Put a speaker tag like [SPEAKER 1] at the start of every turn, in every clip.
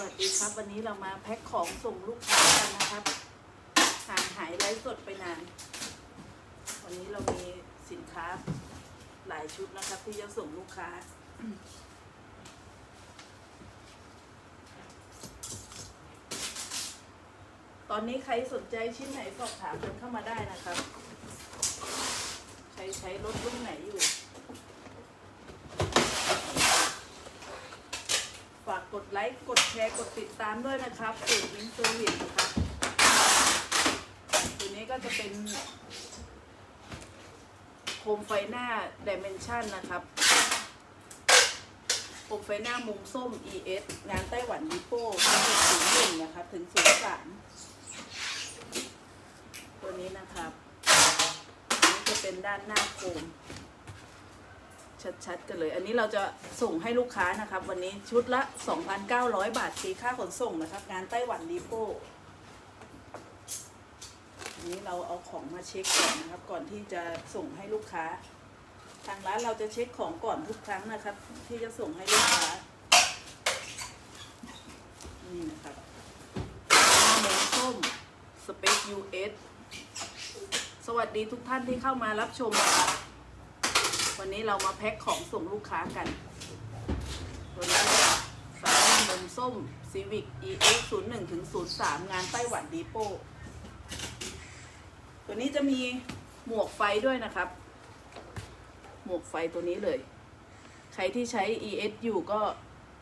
[SPEAKER 1] วัสดีครับ วันนี้เรามาแพ็คของส่งลูกค้ากันนะครับห่างหายไลฟ์สดไปนาน วันนี้เรามีสินค้าหลายชุดนะครับ ที่จะส่งลูกค้า ตอนนี้ใครสนใจชิ้นไหนสอบถามกันเข้ามาได้นะครับใครใช้รถรุ่นไหนอยู่ ฝากกด ไลค์กดแชร์กดติดตามด้วยนะครับเพจลิงก์เซอร์วิสนะครับตัวนี้ก็จะเป็นโคมไฟหน้าดิเมนชันนะครับโคมไฟหน้ามุมส้ม ES งานไต้หวันดิโป้ศูนย์หนึ่งนะครับถึงศูนย์สามตัวนี้นะครับนนี้จะเป็นด้านหน้าโคม ชัดๆ กันเลย อันนี้เราจะส่งให้ลูกค้านะครับ วันนี้ชุดละ 2,900 บาทฟรีค่าขนส่งนะครับ งานไต้หวันดีโป้อันนี้เราเอาของมาเช็คก่อนนะครับ ก่อนที่จะส่งให้ลูกค้า ทางร้านเราจะเช็คของก่อนทุกครั้งนะครับ ที่จะส่งให้ลูกค้า นี่นะครับหน้าเมนส้มสเปค US สวัสดีทุกท่านที่เข้ามารับชมนะครับ วันนี้เรามาแพ็คของส่งลูกค้ากันตัวนี้สายนมส้ม Civic EX 0 1ถึง03 งานไต้หวันดีโป้ตัวนี้จะมีหมวกไฟด้วยนะครับ หมวกไฟตัวนี้เลย ใครที่ใช้ ES อยู่ก็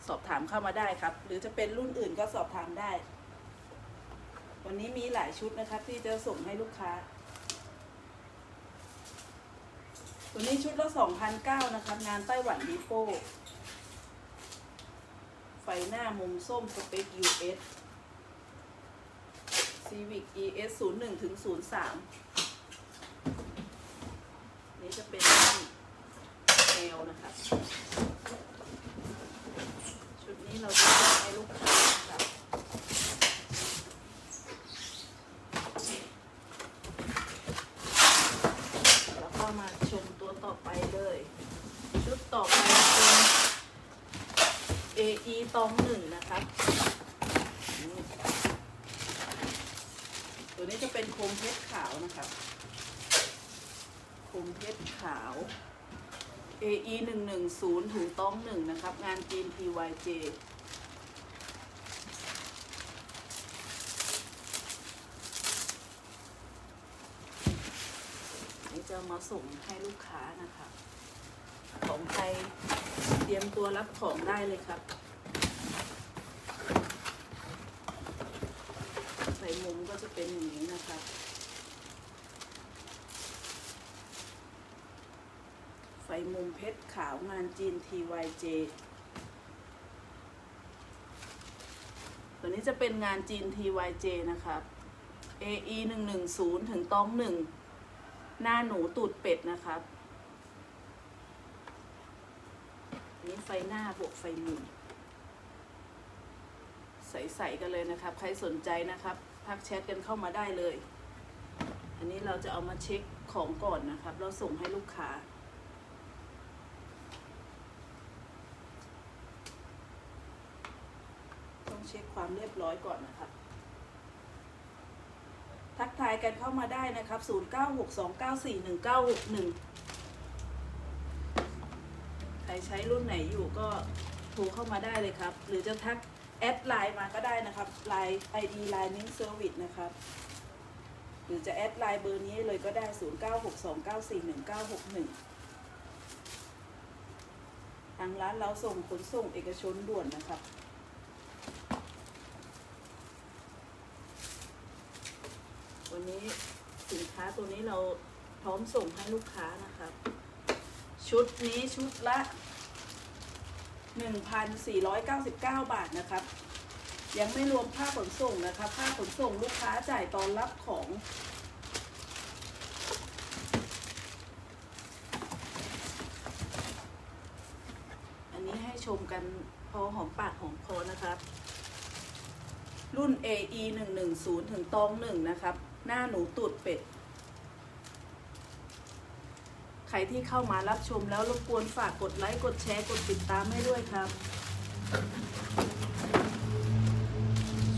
[SPEAKER 1] สอบถามเข้ามาได้ครับ หรือจะเป็นรุ่นอื่นก็สอบถามได้ วันนี้มีหลายชุดนะครับที่จะส่งให้ลูกค้า ตัวนี้ชุดละ2,009นะครับงานไต้หวันดีโป้ไฟหน้ามุมส้มสเปค US Civic ES 0 1ถึง03 นี่จะเป็นแนวนะครับชุดนี้เราจะส่งให้ลูกค้านะครับ แล้วก็มาชมตัวต่อไปเลย ชุดต่อไปเป็น AE ตองหนึ่งนะครับนี่ตัวนี้จะเป็นโคมเพชรขาวนะครับโคมเพชรขาว AE หนึ่งหนึ่งศูนย์ถึงตองหนึ่งนะครับ งานจีน PYJ จะมาส่งให้ลูกค้านะคะ ของใครเตรียมตัวรับของได้เลยครับ ใส่มุมก็จะ เป็นอย่างนี้นะครับไฟมุมเพชรขาวงานจีน TYJ ตัวนี้จะเป็นงานจีน TYJ นะครับ AE 110 ถึงต้องหนึ่งหน้าหนูตูดเป็ดนะครับ นี่ไฟหน้าบวกไฟมุมใสๆกันเลยนะครับ ใครสนใจนะครับ ทักแชทกันเข้ามาได้เลย อันนี้เราจะเอามาเช็คของก่อนนะครับ เราส่งให้ลูกค้า ต้องเช็คความเรียบร้อยก่อนนะครับ ทักทายกันเข้ามาได้นะครับ 0962941961 ใครใช้รุ่นไหนอยู่ก็โทรเข้ามาได้เลยครับ หรือจะทัก แอดไลน์มาก็ได้นะครับไลน์ ID Line Link Service นะครับ หรือจะแอดไลน์เบอร์นี้เลยก็ได้ 0962941961 ทางร้านเราส่งขนส่งเอกชนด่วนนะครับวันนี้สินค้าตัวนี้เราพร้อมส่งให้ลูกค้านะครับ ชุดนี้ชุดละ 1,499 บาทนะครับ ยังไม่รวมค่าขนส่งนะครับค่าขนส่งลูกค้าจ่ายตอนรับของอันนี้ให้ชมกันพอหอมปากหอมคอนะครับ รุ่น AE 110ถึงตองหนึ่งนะครับ หน้าหนูตูดเป็ด ใค รที่เข้ามารับชมแล้วรบกวนฝากกดไลค์กดแชร์กดติดตามให้ด้วยครับ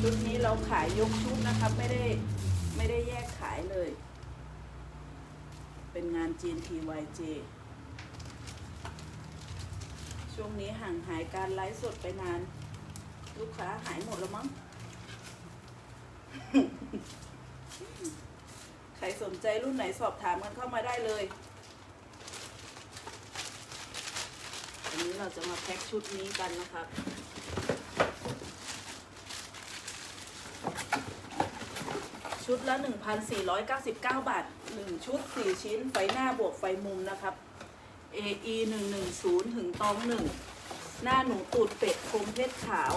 [SPEAKER 1] ชุดนี้เราขายยกชุดนะครับ ไม่ได้ไม่ได้แยกขายเลย เป็นงานจีน TYJ ช่วงนี้ห่างหายการไลฟ์สดไปนาน ลูกค้าหายหมดแล้วมั้งใครสนใจรุ่นไหนสอบถามกันเข้ามาได้เลย วันนี้เราจะมาแพ็คชุดนี้กันนะครับชุดละ 1,499 บาท 1 ชุด 4 ชิ้น ไฟหน้าบวกไฟมุมนะครับ AE 110ถึงตอง 1 หน้าหนูตูดเป็ดคมเพชรขาว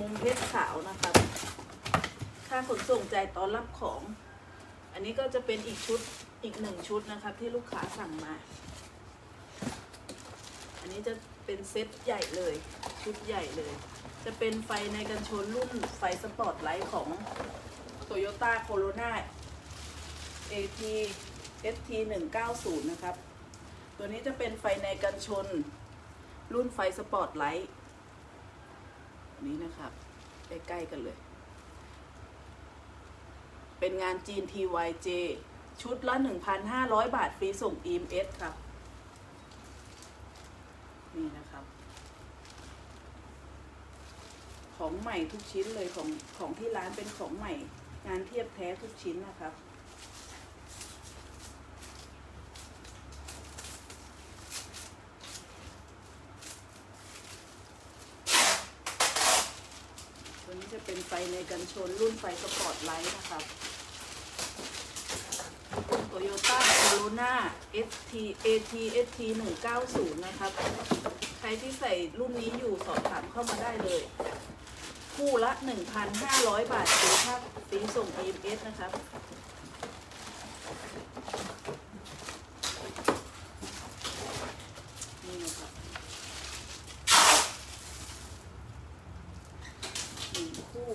[SPEAKER 1] มุมเพชรขาวนะครับ ค่าขนส่งใจตอนรับของ อันนี้ก็จะเป็นอีกชุดอีกหนึ่งชุดนะครับที่ลูกค้าสั่งมา นี้จะเป็นเซตใหญ่เลย ชุดใหญ่เลย จะเป็นไฟในกันชนรุ่นไฟสปอร์ตไลท์ของ Toyota Corona AT ST 190นะครับ ตัวนี้จะเป็นไฟในกันชน รุ่นไฟสปอร์ตไลท์นนี้นะครับ ใกล้ๆกันเลย เป็นงานจีน TYJ ชุดละ 1,500 บาท ฟรีส่ง EMS ครับ นี่นะครับ ของใหม่ทุกชิ้นเลยของของที่ร้านเป็นของใหม่ งานเทียบแท้ทุกชิ้นนะครับตัวนี้จะเป็นไฟในกันชนรุ่นไฟสปอร์ตไลท์นะครับ Toyota Corona ST AT ST 190นะครับ ใครที่ใส่รุ่นนี้อยู่สอบถามเข้ามาได้เลย คู่ละ 1,500 บาทหรือถ้าฟรีส่ง EMS นะครับ นี่นะครับหนึ่งคู่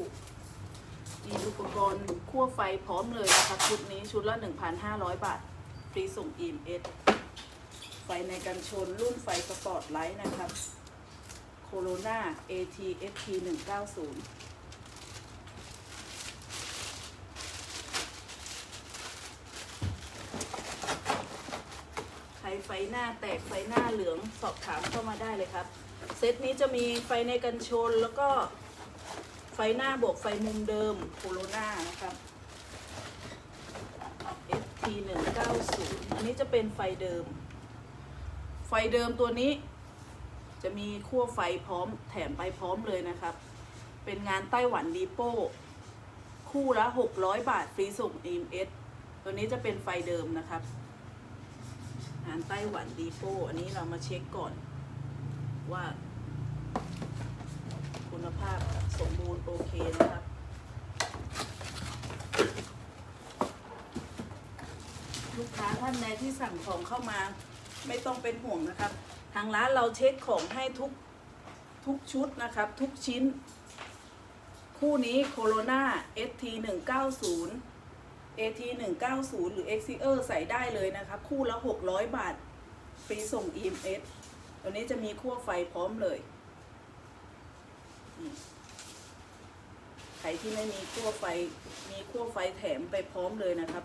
[SPEAKER 1] มีอุปกรณ์คั่วไฟพร้อมเลยนะคะชุดนี้ชุดละ 1,500 บาท ฟรีส่ง EMS ไฟในกันชนรุ่นไฟสปอร์ตไลท์นะครับ Corona AT ST 190ใครไฟหน้าแตกไฟหน้าเหลืองสอบถามเข้ามาได้เลยครับ เซตนี้จะมีไฟในกันชนแล้วก็ไฟหน้าบวกไฟมุมเดิมโคโรนานะครับ ST 190อันนี้จะเป็นไฟเดิม ไฟเดิมตัวนี้ จะมีขั้วไฟพร้อมแถมไปพร้อมเลยนะครับ เป็นงานไต้หวันดีโป้คู่ละ 600 บาทฟรีส่ง EMS ตัวนี้จะเป็นไฟเดิมนะครับ งานไต้หวันดีโป้อันนี้เรามาเช็คก่อน ว่า คุณภาพสมบูรณ์โอเคนะครับลูกค้าท่านใดที่สั่งของเข้ามาไม่ต้องเป็นห่วงนะครับางร้านเราเช็คของให้ทุกทุกชุดนะครับ ทุกชิ้น คู่นี้โคโรนา ST 190 AT 190หรือ Exer ใส่ได้เลยนะครับ คู่ละ 600 บาทฟรีส่ง EMS ตัวนี้จะมีขั้วไฟพร้อมเลยใครที่ไม่มีขั้วไฟมีขั้วไฟแถมไปพร้อมเลยนะครับ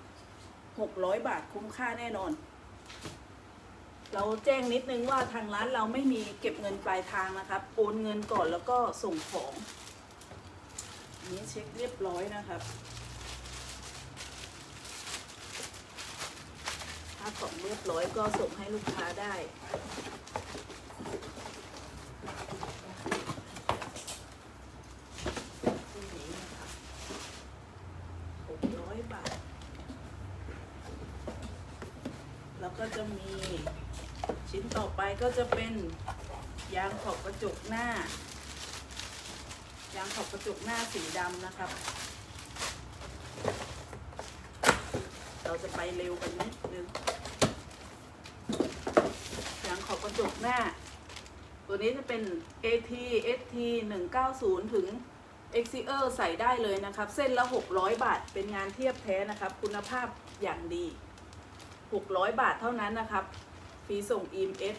[SPEAKER 1] หกร้อยบาทคุ้มค่าแน่นอน เราแจ้งนิดนึงว่าทางร้านเราไม่มีเก็บเงินปลายทางนะครับโอนเงินก่อนแล้วก็ส่งของอันนี้เช็คเรียบร้อยนะครับถ้าของเรียบร้อยก็ส่งให้ลูกค้าได้ คู่นี้นะคะหกร้อยบาท แล้วก็จะมีชิ้นต่อไป ก็จะเป็นยางขอบกระจกหน้า ยางขอบกระจกหน้าสีดำนะครับ เราจะไปเร็วกันนิดนึงยางขอบกระจกหน้า ตัวนี้จะเป็น AT ST 190 ถึง Exer ใส่ได้เลยนะครับ เส้นละ 600 บาท เป็นงานเทียบแท้นะครับ คุณภาพอย่างดี 600 บาทเท่านั้นนะครับ ฟรีส่ง EMS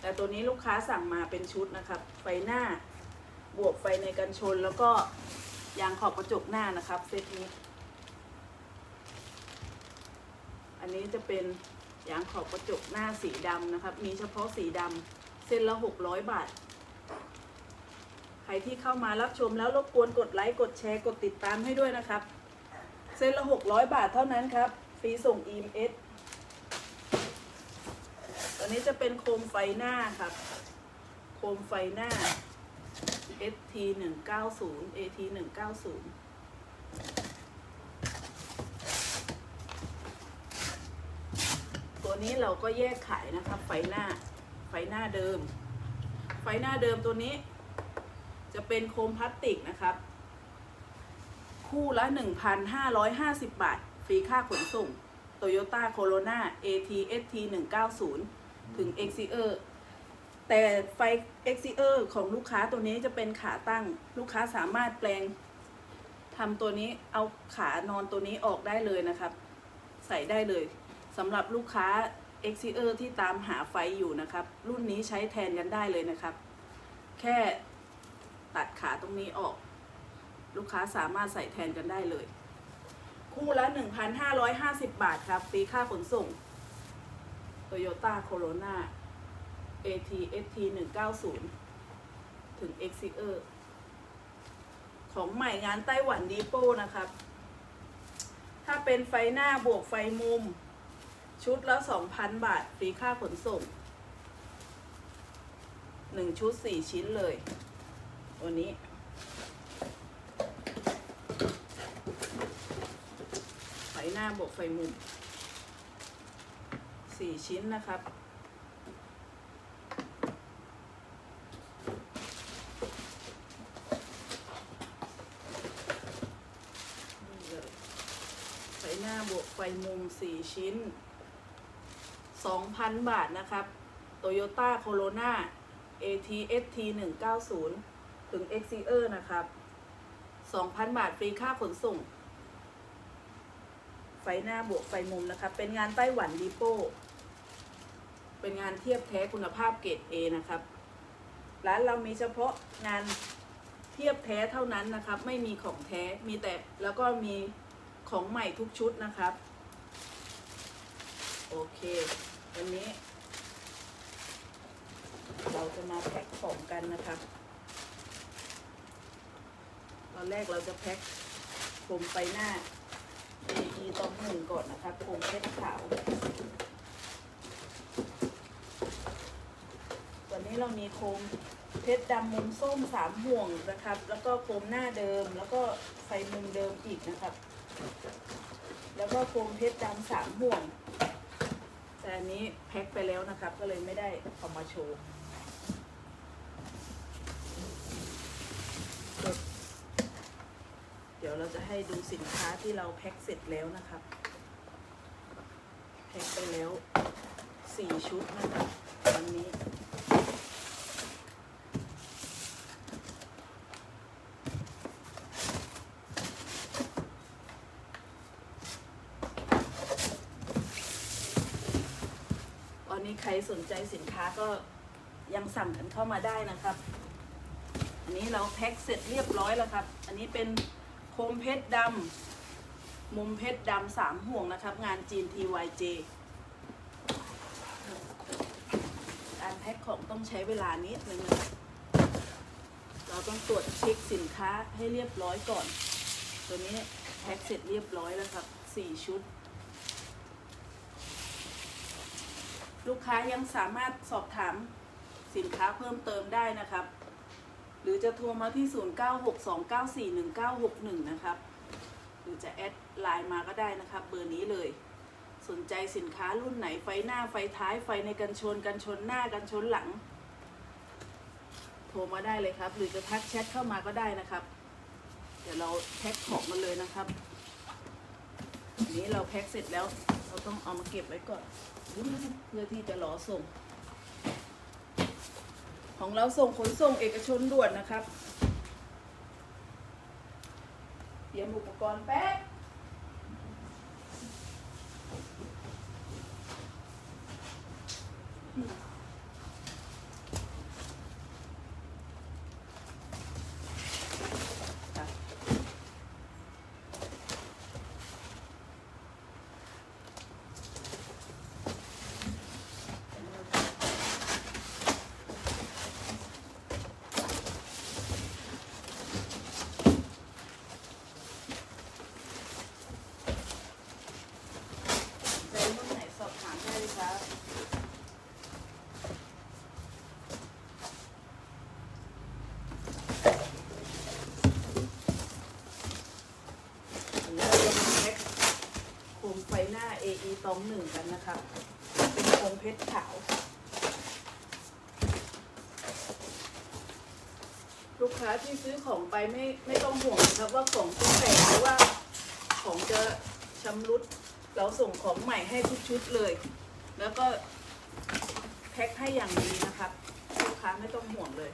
[SPEAKER 1] แต่ตัวนี้ลูกค้าสั่งมาเป็นชุดนะครับ ไฟหน้าบวกไฟในกันชนแล้วก็ยางขอบกระจกหน้านะครับเซตนี้ อันนี้จะเป็นยางขอบกระจกหน้าสีดำนะครับ มีเฉพาะสีดำเส้นละหกร้อยบาท ใครที่เข้ามารับชมแล้วรบกวนกดไลค์กดแชร์กดติดตามให้ด้วยนะครับ เส้นละหกร้อยบาทเท่านั้นครับ ฟรีส่ง EMS นี้จะเป็นโคมไฟหน้าครับ โคมไฟหน้า ST 1 9 0 AT 1 9 0ตัวนี้เราก็แยกขายนะครับ ไฟหน้า ไฟหน้าเดิม ไฟหน้าเดิมตัวนี้ จะเป็นโคมพลาสติกนะครับ คู่ละ 1,550 บาท ฟรีค่าขนส่ง Toyota Corona AT ST 190 ถึง Exeter แต่ไฟ Exeter ของลูกค้าตัวนี้จะเป็นขาตั้ง ลูกค้าสามารถแปลงทำตัวนี้เอาขานอนตัวนี้ออกได้เลยนะครับ ใส่ได้เลยสำหรับลูกค้า Exeter ที่ตามหาไฟอยู่นะครับ รุ่นนี้ใช้แทนกันได้เลยนะครับ แค่ตัดขาตรงนี้ออก ลูกค้าสามารถใส่แทนกันได้เลย คู่ละ 1,550 บาทครับฟรีค่าขนส่ง Toyota Corona AT ST 190 ถึง Exeter ของใหม่งานไต้หวันดีโป้นะครับ ถ้าเป็นไฟหน้าบวกไฟมุม ชุดละ 2,000 บาท ฟรีค่าขนส่ง 1 ชุด 4 ชิ้นเลย ตัวนี้ ไฟหน้าบวกไฟมุม สี่ชิ้นนะครับนี่เลยไฟหน้าบวกไฟมุมสี่ชิ้นสองพันบาทนะครับ Toyota Corona ATST 190 ถึง Exeter นะครับ 2,000 บาทฟรีค่าขนส่ง ไฟหน้าบวกไฟมุมนะครับ เป็นงานไต้หวันดีโป้ เป็นงานเทียบแท้คุณภาพเกรด A นะครับ ร้านเรามีเฉพาะงานเทียบแท้เท่านั้นนะครับ ไม่มีของแท้มีแต่แล้วก็มีของใหม่ทุกชุดนะครับ โอเค วันนี้ เราจะมาแพ็คของกันนะครับ ตอนแรกเราจะแพ็คผมไปหน้า AE ตองหนึ่งก่อนนะครับโคมเพชรขาว นี้เรามีโคมเพชรดำมุมส้มสามห่วงนะครับ แล้วก็โคมหน้าเดิม แล้วก็ไฟมุมเดิมอีกนะครับ แล้วก็โคมเพชรดำสามห่วง แต่อันนี้แพ็คไปแล้วนะครับ ก็เลยไม่ได้เอามาโชว์เดี๋ยวเราจะให้ดูสินค้าที่เราแพ็คเสร็จแล้วนะครับ แพ็คไปแล้วสี่ชุดนะครับวันนี้ ตอนนี้ใค รสนใจสินค้าก็ยังสั่งกันเข้ามาได้นะครับ อันนี้เราแพ็คเสร็จเรียบร้อยแล้วครับ อันนี้เป็นโคมเพชรดำมุมเพชรดำสามห่วงนะครับ งานจีน TYJ การแพ็คของต้องใช้เวลานิดนึงนะครับเราต้องตรวจเช็คสินค้าให้เรียบร้อยก่อน ตัวนี้แพ็คเสร็จเรียบร้อยแล้วครับสี่ชุด ลูกค้ายังสามารถสอบถามสินค้าเพิ่มเติมได้นะครับ หรือจะโทรมาที่ 0962941961 นะครับ หรือจะแอดไลน์มาก็ได้นะครับ เบอร์นี้เลย สนใจสินค้ารุ่นไหนไฟหน้าไฟท้ายไฟในกันชนกันชนหน้ากันชนหลัง โทรมาได้เลยครับ หรือจะทักแชทเข้ามาก็ได้นะครับ เดี๋ยวเราแพ็คของมาเลยนะครับ อันนี้เราแพ็คเสร็จแล้ว เราต้องเอามาเก็บไว้ก่อนเพื่อที่จะรอส่ง ของเราส่งขนส่งเอกชนด่วนนะครับเตรียมอุปกรณ์แป๊บ ช้าเราจะมาแพ็คโมไฟน้า AE ตองหนึ่งกันนะคะ เป็นโคมเพชรขาว ลูกค้าที่ซื้อของไปไม่ไม่ต้องห่วงนะครับว่าของจะแตกหรือว่าของจะชำรุด เราส่งของใหม่ให้ทุกชุดเลย แล้วก็แพ็คให้อย่างดีนะครับลูกค้าไม่ต้องห่วงเลย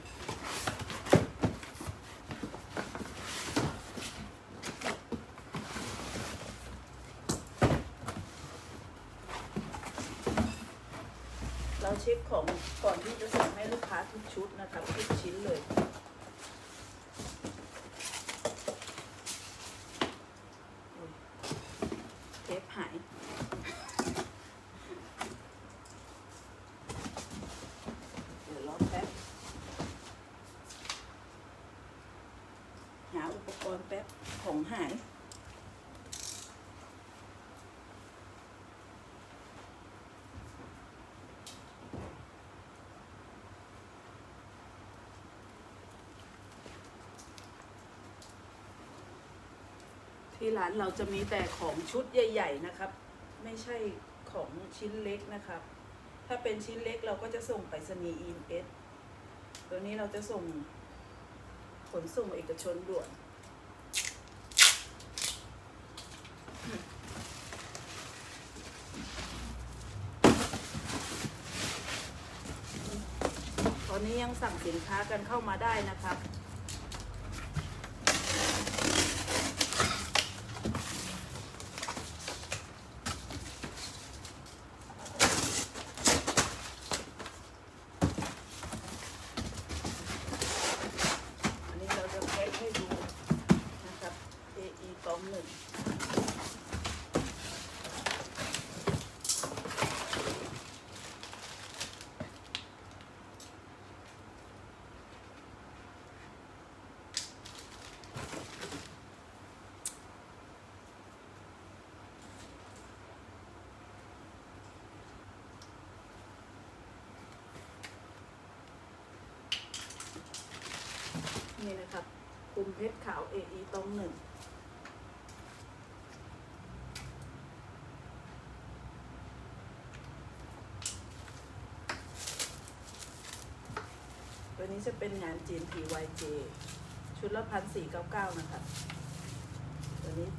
[SPEAKER 1] เราเช็คของก่อนที่จะส่งให้ลูกค้าทุกชุดนะครับทุกชิ้นเลย เทปหาย เดี๋ยวรอแป๊บ หาอุปกรณ์แป๊บ ของหาย ที่ ร้านเราจะมีแต่ของชุดใหญ่ ๆนะครับ ไม่ใช่ของชิ้นเล็กนะครับ ถ้าเป็นชิ้นเล็กเราก็จะส่งไปรษณีย์อีเอสตัวนี้เราจะส่งขนส่งเอกชนด่วนตอนนี้ยังสั่งสินค้ากันเข้ามาได้นะครับ อันนี้เราจะแพ็คให้ดูนะครับ AE ตองหนึ่ง นี่นะครับกลุ่มเพชรขาว AE ตองหนึ่งตัวนี้จะเป็นงานจีน PYJ ชุดละพันสี่เก้าเก้านะครับ ตัวนี้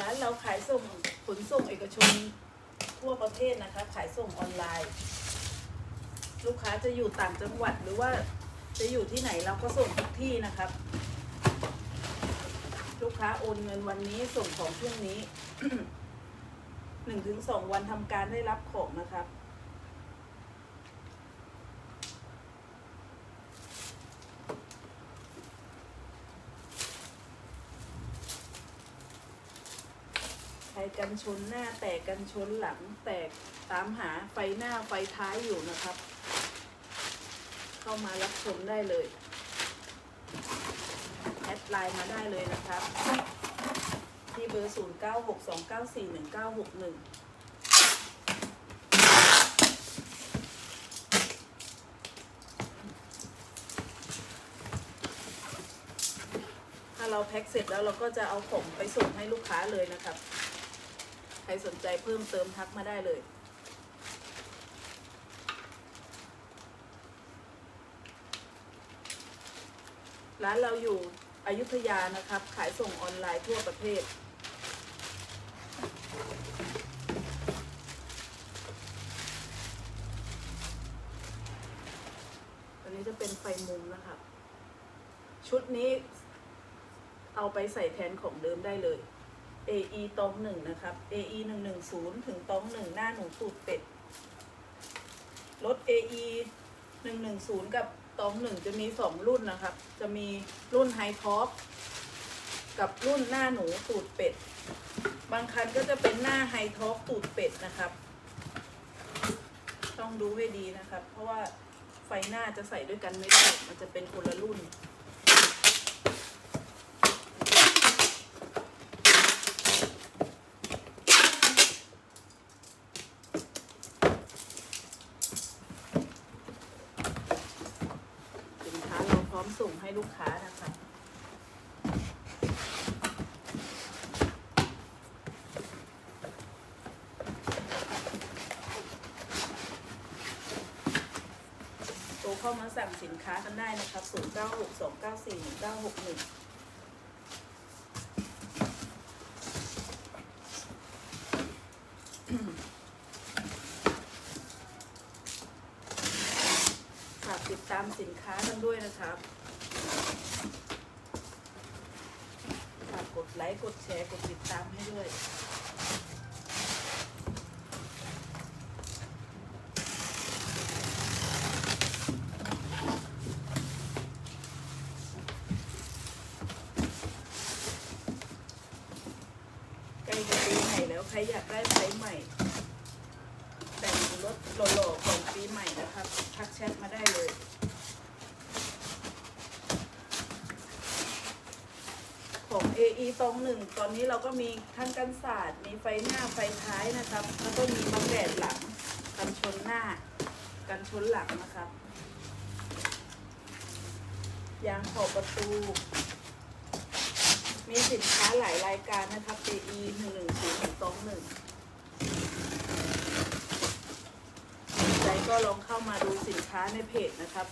[SPEAKER 1] ร้านเราขาย ส่งขนส่งเอกชนทั่วประเทศนะคะ ขายส่งออนไลน์ ลูกค้าจะอยู่ต่างจังหวัดหรือว่าจะอยู่ที่ไหนเราก็ส่งทุกที่นะครับ ลูกค้าโอนเงินวันนี้ส่งของช่วงนี้หนึ่งถึงสองวันทำการได้รับของนะครับ กันชนหน้า แตกกันชนหลัง แตกตามหาไฟหน้าไฟท้ายอยู่นะครับ เข้ามารับชมได้เลยแอดไลน์มาได้เลยนะครับ ที่เบอร์ 0 9 6 2 9 4 1 9 6 1ถ้าเราแพ็คเสร็จแล้วเราก็จะเอาของไปส่งให้ลูกค้าเลยนะครับ ใครสนใจเพิ่มเติมทักมาได้เลยร้านเราอยู่อยุธยานะครับ ขายส่งออนไลน์ทั่วประเทศ อันนี้จะเป็นไฟมุมนะครับ ชุดนี้เอาไปใส่แทนของเดิมได้เลย AE ตองหนึ่งนะครับ AE หนึ่งหนึ่งศูนย์ถึงตองหนึ่งหน้าหนูสูตรเป็ด รถ AE หนึ่งหนึ่งศูนย์กับตองหนึ่งจะมีสองรุ่นนะครับ จะมีรุ่นไฮท็อปกับรุ่นหน้าหนูตูดเป็ด บางคันก็จะเป็นหน้าไฮท็อปตูดเป็ดนะครับ ต้องดูให้ดีนะครับ เพราะว่าไฟหน้าจะใส่ด้วยกันไม่ได้ มันจะเป็นคนละรุ่น ร้อม ส่งให้ลูกค้านะคะโทรเข้ามาสั่งสินค้ากันได้นะครับ0 9 6 2 9 4 1 9 6 1ฝากติดตามสินค้ากันด้วยนะครับ ฝากกดไลค์กดแชร์กดติดตามให้ด้วย ใกล้จะปีใหม่แล้ว ใครอยากได้ไซส์ใหม่ แต่งรถหล่อๆของปีใหม่นะครับ ทักแชทมาได้เลย ของ AE ตรงหนึ่งตอนนี้เราก็มีทั้งกันศาสตร์มีไฟหน้าไฟท้ายนะครับ แล้วก็มีบังแดดหลัง กันชนหน้า กันชนหลังนะครับ ยางขอบประตู มีสินค้าหลายรายการนะครับ AE หนึ่งหนึ่งศูนย์สองหนึ่งใจก็ลองเข้ามาดูสินค้าในเพจนะครับ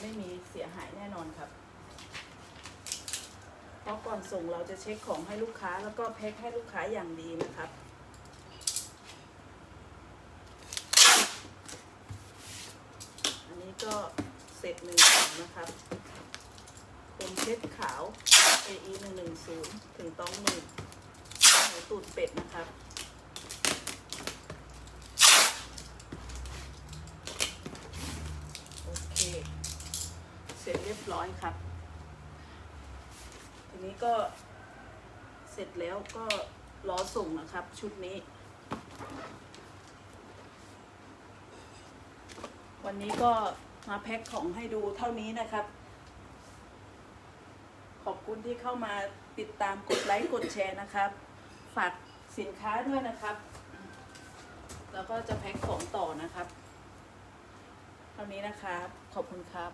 [SPEAKER 1] ไม่มีเสียหายแน่นอนครับ เพราะก่อนส่งเราจะเช็คของให้ลูกค้าแล้วก็แพ็คให้ลูกค้าอย่างดีนะครับอันนี้ก็เสร็จหนึ่งกล่องนะครับเป็นเช็ดขาว AE 1 1 0 ถึงต้องหนึ่งหมูตูดเป็ดนะครับ โอเค เสร็จเรียบร้อยครับทีนี้ก็เสร็จแล้วก็รอส่งนะครับ ชุดนี้ วันนี้ก็มาแพ็คของให้ดูเท่านี้นะครับ ขอบคุณที่เข้ามาติดตามกดไลค์กดแชร์นะครับ ฝากสินค้าด้วยนะครับ แล้วก็จะแพ็คของต่อนะครับ เท่านี้นะครับ ขอบคุณครับ